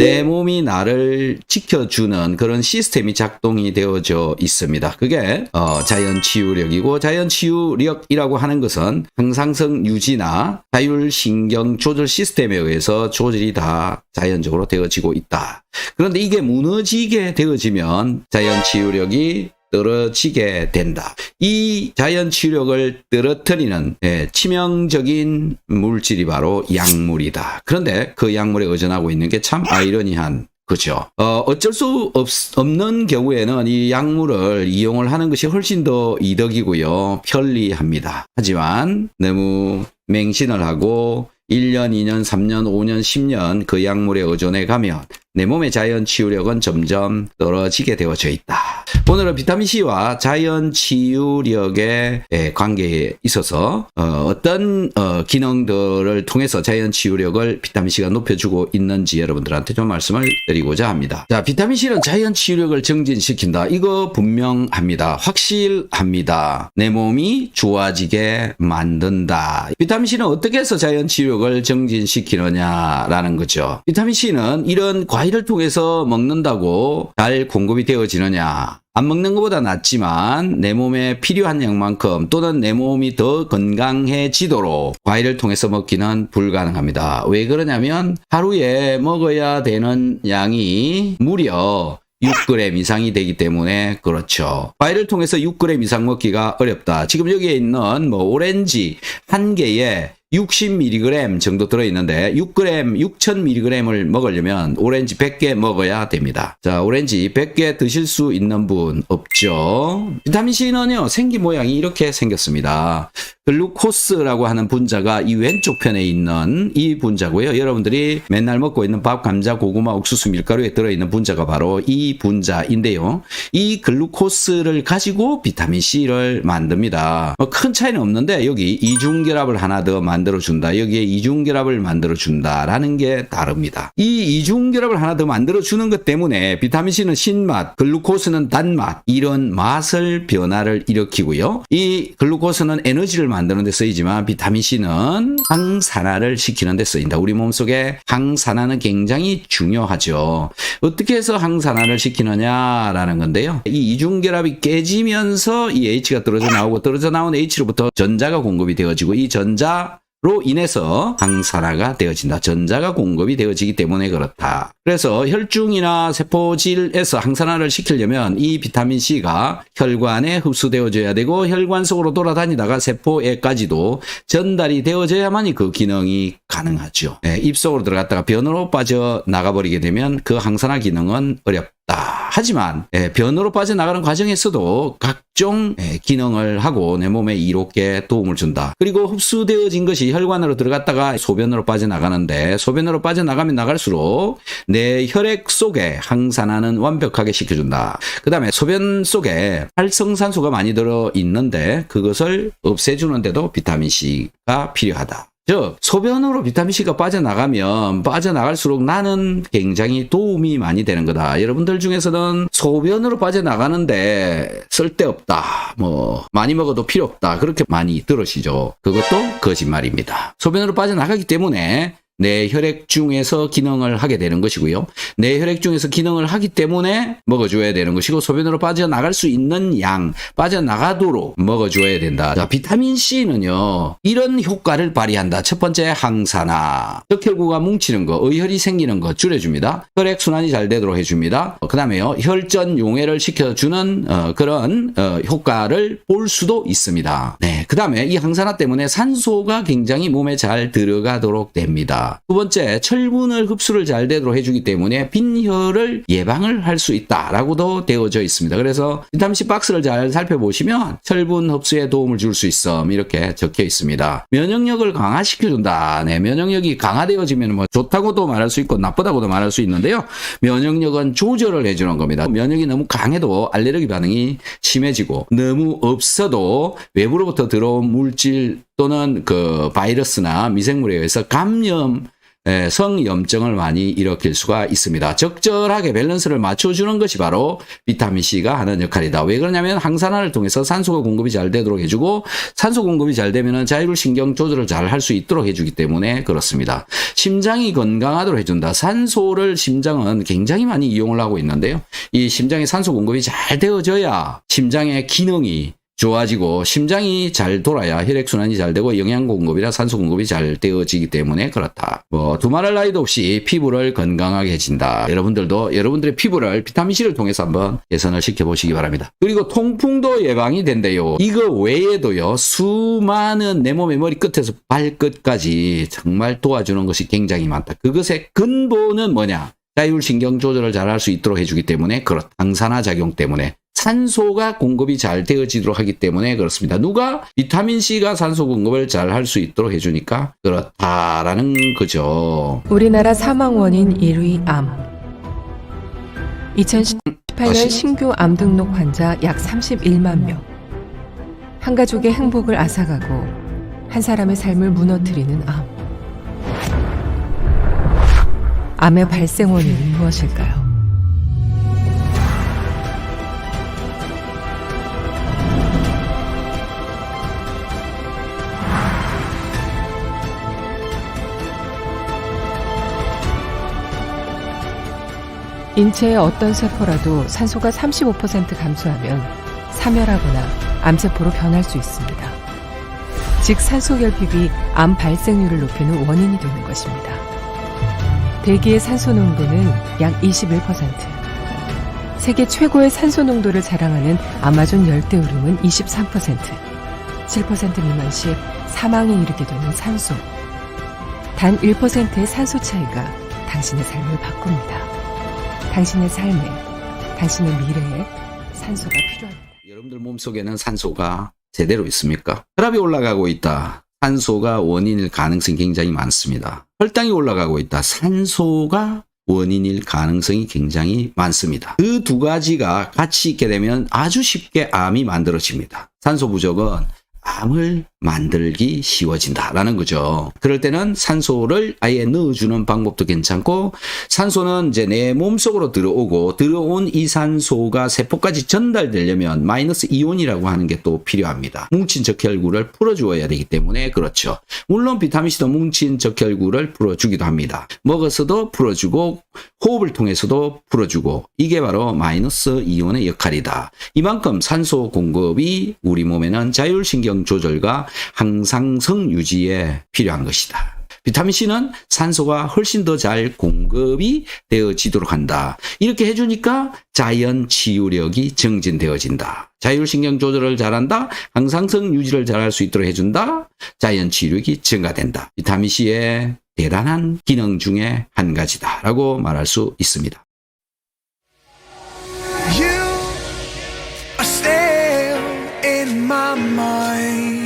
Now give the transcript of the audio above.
내 몸이 나를 지켜주는 그런 시스템이 작동이 되어져 있습니다. 그게 어, 자연 치유력이고 자연 치유력이라고 하는 것은 항상성 유지나 자율 신경 조절 시스템에 의해서 조절이 다 자연적으로 되어지고 있다. 그런데 이게 무너지게 되어지면 자연 치유력이 떨어지게 된다. 이 자연 치유력을 떨어뜨리는 예, 치명적인 물질이 바로 약물이다. 그런데 그 약물에 의존하고 있는 게 참 아이러니한 그죠. 어, 어쩔 수 없, 없는 경우에는 이 약물을 이용을 하는 것이 훨씬 더 이득이고요. 편리합니다. 하지만 너무 맹신을 하고 1년, 2년, 3년, 5년, 10년 그 약물에 의존해 가면 내 몸의 자연 치유력은 점점 떨어지게 되어져 있다. 오늘은 비타민C와 자연 치유력의 예, 관계에 있어서 어, 떤 기능들을 통해서 자연 치유력을 비타민C가 높여주고 있는지 여러분들한테 좀 말씀을 드리고자 합니다. 자, 비타민C는 자연 치유력을 증진시킨다. 이거 분명합니다. 확실합니다. 내 몸이 좋아지게 만든다. 비타민C는 어떻게 해서 자연 치유력을 증진시키느냐라는 거죠. 비타민C는 이런 과 일을 통해서 먹는다고 잘 공급이 되어지느냐? 안 먹는 것보다 낫지만 내 몸에 필요한 양만큼 또는 내 몸이 더 건강해지도록 과일을 통해서 먹기는 불가능합니다. 왜 그러냐면 하루에 먹어야 되는 양이 무려 6g 이상이 되기 때문에 그렇죠. 과일을 통해서 6g 이상 먹기가 어렵다. 지금 여기에 있는 뭐 오렌지 한 개에 60mg 정도 들어있는데 6g, 6000mg을 먹으려면 오렌지 100개 먹어야 됩니다. 자, 오렌지 100개 드실 수 있는 분 없죠? 비타민C는요, 생긴 모양이 이렇게 생겼습니다. 글루코스라고 하는 분자가 이 왼쪽 편에 있는 이 분자고요. 여러분들이 맨날 먹고 있는 밥, 감자, 고구마, 옥수수, 밀가루에 들어있는 분자가 바로 이 분자인데요. 이 글루코스를 가지고 비타민C를 만듭니다. 뭐큰 차이는 없는데 여기 이중결합을 하나 더 만 들어준다. 여기에 이중결합을 만들어준다라는 게 다릅니다. 이 이중결합을 하나 더 만들어주는 것 때문에 비타민C는 신맛, 글루코스는 단맛 이런 맛을 변화를 일으키고요. 이 글루코스는 에너지를 만드는 데 쓰이지만 비타민 C는 항산화를 시키는 데 쓰인다. 우리 몸속에 항산화는 굉장히 중요하죠. 어떻게 해서 항산화를 시키느냐라는 건데요. 이 이중결합이 깨지면서 이 H가 떨어져 나오고 떨어져 나온 H로부터 전자가 공급이 되어지고 이 전자 로 인해서 항산화가 되어진다. 전자가 공급이 되어지기 때문에 그렇다. 그래서 혈중이나 세포질에서 항산화를 시키려면 이 비타민 C가 혈관에 흡수되어져야 되고 혈관 속으로 돌아다니다가 세포에까지도 전달이 되어져야만이 그 기능이 가능하죠. 네, 입속으로 들어갔다가 변으로 빠져 나가버리게 되면 그 항산화 기능은 어렵다. 하지만 예, 변으로 빠져나가는 과정에서도 각 종 예, 기능을 하고 내 몸에 이롭게 도움을 준다. 그리고 흡수되어진 것이 혈관으로 들어갔다가 소변으로 빠져나가는데 소변으로 빠져나가면 나갈수록 내 혈액 속에 항산화는 완벽하게 시켜준다. 그 다음에 소변 속에 활성산소가 많이 들어 있는데 그것을 없애주는데도 비타민C가 필요하다. 즉 소변으로 비타민C가 빠져나가면 빠져나갈수록 나는 굉장히 도움이 많이 되는 거다. 여러분들 중에서는 소변으로 빠져나가는데 쓸데없다. 뭐 많이 먹어도 필요 없다. 그렇게 많이 들으시죠. 그것도 거짓말입니다. 소변으로 빠져나가기 때문에 내 혈액 중에서 기능을 하게 되는 것이고요. 내 혈액 중에서 기능을 하기 때문에 먹어줘야 되는 것이고 소변으로 빠져나갈 수 있는 양 빠져나가도록 먹어줘야 된다. 자, 비타민 C는요 이런 효과를 발휘한다. 첫 번째 항산화, 척혈구가 뭉치는 거, 의혈이 생기는 거 줄여줍니다. 혈액 순환이 잘 되도록 해줍니다. 그 다음에요 혈전 용해를 시켜주는 어, 그런 어, 효과를 볼 수도 있습니다. 네, 그 다음에 이 항산화 때문에 산소가 굉장히 몸에 잘 들어가도록 됩니다. 두 번째, 철분을 흡수를 잘 되도록 해주기 때문에 빈혈을 예방을 할 수 있다라고도 되어져 있습니다. 그래서 비타민C 박스를 잘 살펴보시면 철분 흡수에 도움을 줄 수 있어 이렇게 적혀 있습니다. 면역력을 강화시켜준다. 네, 면역력이 강화되어지면 뭐 좋다고도 말할 수 있고 나쁘다고도 말할 수 있는데요. 면역력은 조절을 해주는 겁니다. 면역이 너무 강해도 알레르기 반응이 심해지고 너무 없어도 외부로부터 들어온 물질 또는 그 바이러스나 미생물에 의해서 감염 에, 성염증을 많이 일으킬 수가 있습니다. 적절하게 밸런스를 맞춰주는 것이 바로 비타민 C가 하는 역할이다. 왜 그러냐면 항산화를 통해서 산소가 공급이 잘 되도록 해주고 산소 공급이 잘 되면 자율신경 조절을 잘 할 수 있도록 해주기 때문에 그렇습니다. 심장이 건강하도록 해준다. 산소를 심장은 굉장히 많이 이용을 하고 있는데요. 이 심장에 산소 공급이 잘 되어져야 심장의 기능이 좋아지고 심장이 잘 돌아야 혈액순환이 잘 되고 영양 공급이나 산소 공급이 잘 되어지기 때문에 그렇다. 뭐 두말할 나위도 없이 피부를 건강하게 해진다. 여러분들도 여러분들의 피부를 비타민C를 통해서 한번 개선을 시켜보시기 바랍니다. 그리고 통풍도 예방이 된대요. 이거 외에도요 수많은 내 몸의 머리 끝에서 발끝까지 정말 도와주는 것이 굉장히 많다. 그것의 근본은 뭐냐? 자율신경 조절을 잘 할 수 있도록 해주기 때문에 그렇다. 항산화 작용 때문에 산소가 공급이 잘 되어지도록 하기 때문에 그렇습니다. 누가 비타민 C가 산소 공급을 잘 할 수 있도록 해주니까 그렇다라는 거죠. 우리나라 사망 원인 1위 암. 2018년 신규 암 등록 환자 약 31만 명. 한 가족의 행복을 앗아가고 한 사람의 삶을 무너뜨리는 암. 암의 발생 원인은 무엇일까요? 인체의 어떤 세포라도 산소가 35% 감소하면 사멸하거나 암세포로 변할 수 있습니다. 즉 산소 결핍이 암 발생률을 높이는 원인이 되는 것입니다. 대기의 산소 농도는 약 21%. 세계 최고의 산소 농도를 자랑하는 아마존 열대우림은 23%. 7% 미만 시 사망에 이르게 되는 산소. 단 1%의 산소 차이가 당신의 삶을 바꿉니다. 당신의 삶에, 당신의 미래에 산소가 필요합니다. 여러분들 몸속에는 산소가 제대로 있습니까? 혈압이 올라가고 있다. 산소가 원인일 가능성이 굉장히 많습니다. 혈당이 올라가고 있다. 산소가 원인일 가능성이 굉장히 많습니다. 그 두 가지가 같이 있게 되면 아주 쉽게 암이 만들어집니다. 산소 부족은 암을 만들기 쉬워진다라는 거죠. 그럴 때는 산소를 아예 넣어주는 방법도 괜찮고 산소는 이제 내 몸속으로 들어오고 들어온 이 산소가 세포까지 전달되려면 마이너스 이온이라고 하는 게 또 필요합니다. 뭉친 적혈구를 풀어주어야 되기 때문에 그렇죠. 물론 비타민C도 뭉친 적혈구를 풀어주기도 합니다. 먹어서도 풀어주고 호흡을 통해서도 풀어주고 이게 바로 마이너스 이온의 역할이다. 이만큼 산소 공급이 우리 몸에는 자율신경 조절과 항상성 유지에 필요한 것이다. 비타민C는 산소가 훨씬 더 잘 공급이 되어지도록 한다. 이렇게 해주니까 자연 치유력이 증진되어진다. 자율신경 조절을 잘한다. 항상성 유지를 잘할 수 있도록 해준다. 자연 치유력이 증가된다. 비타민C의 대단한 기능 중에 한 가지다라고 말할 수 있습니다. You are still in my mind.